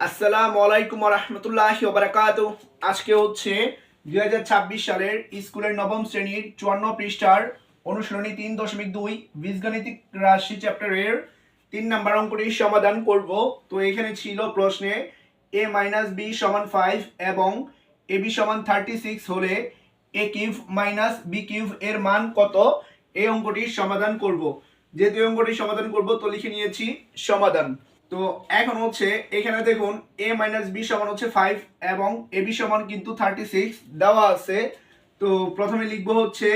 আসসালামু আলাইকুম রহমতুল্লাহ বারাকাত আজকে হচ্ছে দুই হাজার ছাব্বিশ সালের স্কুলের নবম শ্রেণির চুয়ান্ন পৃষ্ঠার অনুশীলনী তিন দশমিক দুই, বীজগণিতিক রাশি চ্যাপ্টারের তিন নাম্বার অঙ্কটির সমাধান করব। তো এখানে ছিল প্রশ্নে এ মাইনাস বি সমান ফাইভ এবং এ বি সমান থার্টি সিক্স হলে A cube minus B cube এর মান কত? এই অঙ্কটির সমাধান করব। যেহেতু এই অঙ্কটির সমাধান করব, তো লিখে নিয়েছি সমাধান। তো এখন হচ্ছে, এখানে দেখুন এ মাইনাস বি সমান হচ্ছে ফাইভ এবং এ বি সমান কিন্তু থার্টি সিক্স দেওয়া আছে। তো প্রথমে লিখব হচ্ছে,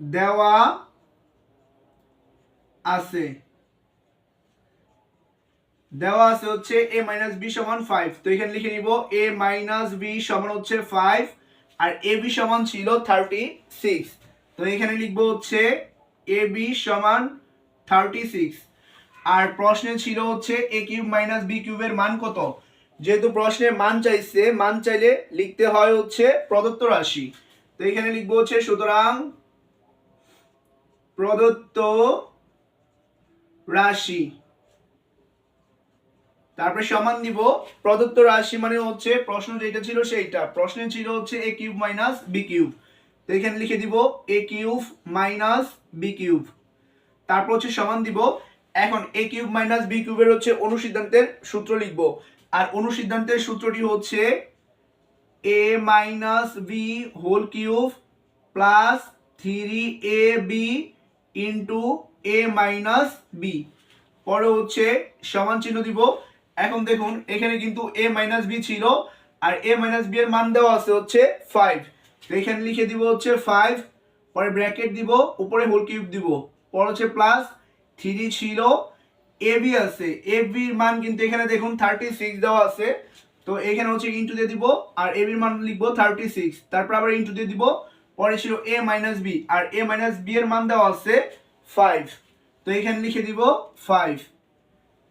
দেওয়া আছে। দেওয়া আছে হচ্ছে এ মাইনাস বি সমান ফাইভ তো এখানে লিখে নিব এ মাইনাস বি সমান হচ্ছে ফাইভ আর এ বি সমান ছিল থার্টি সিক্স তো এখানে লিখব হচ্ছে এ বি সমান থার্টি সিক্স আর প্রশ্নে ছিল হচ্ছে এ কিউব মাইনাস বি কিউবের মান কত? যেহেতু প্রশ্নে মান চাইছে, মান চাইলে লিখতে হয় হচ্ছে প্রদত্ত রাশি। তো এখানে লিখব হচ্ছে, সুতরাং প্রদত্ত রাশি। তারপরে সমান দিব, প্রদত্ত রাশি মানে হচ্ছে প্রশ্ন যেটা ছিল সেইটা। প্রশ্নে ছিল হচ্ছে A cube minus B cube. তো এখানে লিখে দিব A cube minus B cube. তারপর হচ্ছে সমান দিব এখন এ কিউব মাইনাস বি কিউবের হচ্ছে অনুসিদ্ধান্তের সূত্র লিখব। আর অনুসিদ্ধান্তের সূত্রটি হচ্ছে A minus B whole cube plus three A B into A minus B পরে হচ্ছে সমান চিহ্ন দিব। এখন দেখুন, এখানে কিন্তু এ মাইনাস বি ছিল, আর এ মাইনাস বি এর মান দেওয়া আছে হচ্ছে ফাইভ এখানে লিখে দিব হচ্ছে ফাইভ পরে ব্র্যাকেট দিব, উপরে হোল কিউব দিব। পর হচ্ছে প্লাস থ্রি ছিল এ বি আছে। এ বির মান কিন্তু এখানে দেখুন থার্টি সিক্স দেওয়া আছে। তো এখানে হচ্ছে ইন্টু দিয়ে দিব, আর এ বির মান লিখব থার্টি সিক্স তারপর আবার ইন্টু দিয়ে দিব, পরে ছিল এ মাইনাস বি আর এ মাইনাস বি এর মান দেওয়া আছে ফাইভ তো এখানে লিখে দিব ফাইভ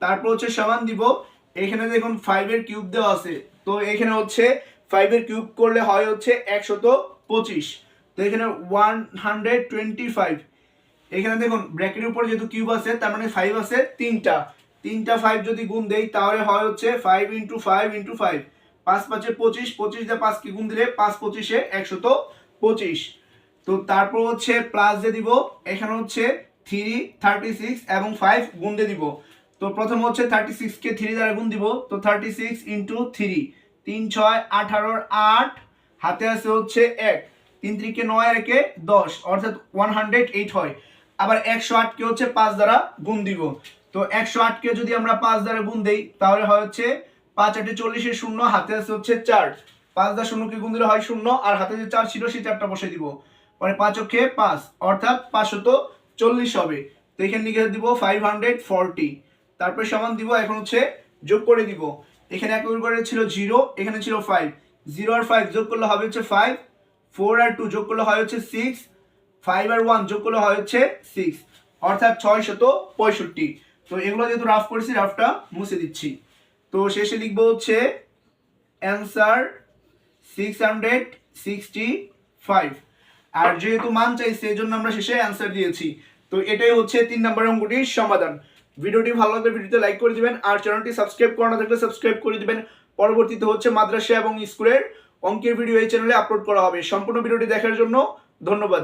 তারপর হচ্ছে সমান দিব, এখানে দেখুন ফাইভের কিউব দেওয়া আছে। তো এখানে হচ্ছে ফাইভের কিউব করলে হয় হচ্ছে একশত পঁচিশ। তো এখানে ওয়ান হান্ড্রেড টোয়েন্টি ফাইভ এখানে দেখুন ব্র্যাকেটের উপরে যেহেতু কিউব আছে, তার মানে ফাইভ আছে, তিনটা। তিনটা ফাইভ যদি গুণ দেই, তাহলে হয় হচ্ছে five into five into five পাঁচ পাঁচে পঁচিশ পঁচিশ দিয়ে পাঁচকে গুণ দিলে পাঁচ পঁচিশে একশত পঁচিশ। তো তারপর হচ্ছে প্লাস দিয়ে দিব, এখানে হচ্ছে থ্রি থার্টি সিক্স এবং ফাইভ গুণ দিয়ে দিব। তো প্রথম হচ্ছে থার্টি সিক্সকে থ্রি দ্বারা গুণ দিব, তো থার্টি সিক্স ইন্টু থ্রি তিন, ছয়, আঠারোর আট, হাতে আছে হচ্ছে এক। তিন ত্রিকে নয়, একে দশ, অর্থাৎ ওয়ান হান্ড্রেড এইট হয়। আবার একশো আটকে হচ্ছে পাঁচ দ্বারা গুণ দিব। তো একশো আটকে যদি আমরা পাঁচ দ্বারা গুণ দেই, তাহলে হয় হচ্ছে পাঁচ আটে চল্লিশে শূন্য, হাতে আছে হচ্ছে চার। পাঁচ দ্বারা শূন্যকে গুণ দিলে হয় শূন্য, আর হাতে যে চার ছিল সেই চারটা বসে দিব। পরে পাঁচ অক্ষে পাঁচ, অর্থাৎ পাঁচশত চল্লিশ হবে। তো এখানে লিখে দিব ফাইভ হান্ড্রেড ফর্টি তারপরে সমান দিব, এখন হচ্ছে যোগ করে দিব। এখানে এক করে ছিল জিরো এখানে ছিল ফাইভ জিরো আর ফাইভ যোগ করলে হবে হচ্ছে ফাইভ ফোর আর টু যোগ করলে হয় হচ্ছে সিক্স ফাইভ আর ওয়ান যোগ করলে হয় হচ্ছে সিক্স অর্থাৎ ছয় শত পঁয়ষট্টি। তো এগুলো যেহেতু রাফ করেছি রাফটা মুছে দিচ্ছি। তো শেষে লিখব হচ্ছে answer six hundred sixty five আর যেহেতু মান চাই সেই জন্য আমরা শেষে অ্যান্সার দিয়েছি। তো এটাই হচ্ছে তিন নম্বর অঙ্কটির সমাধান। ভিডিওটি ভালো লাগলে ভিডিওতে লাইক করে দিবেন, আর চ্যানেলটি সাবস্ক্রাইব করা না থাকলে সাবস্ক্রাইব করে দিবেন। পরবর্তীতে হচ্ছে মাদ্রাসা এবং স্কুলের অঙ্কের ভিডিও এই চ্যানেলে আপলোড করা হবে। সম্পূর্ণ ভিডিওটি দেখার জন্য ধন্যবাদ।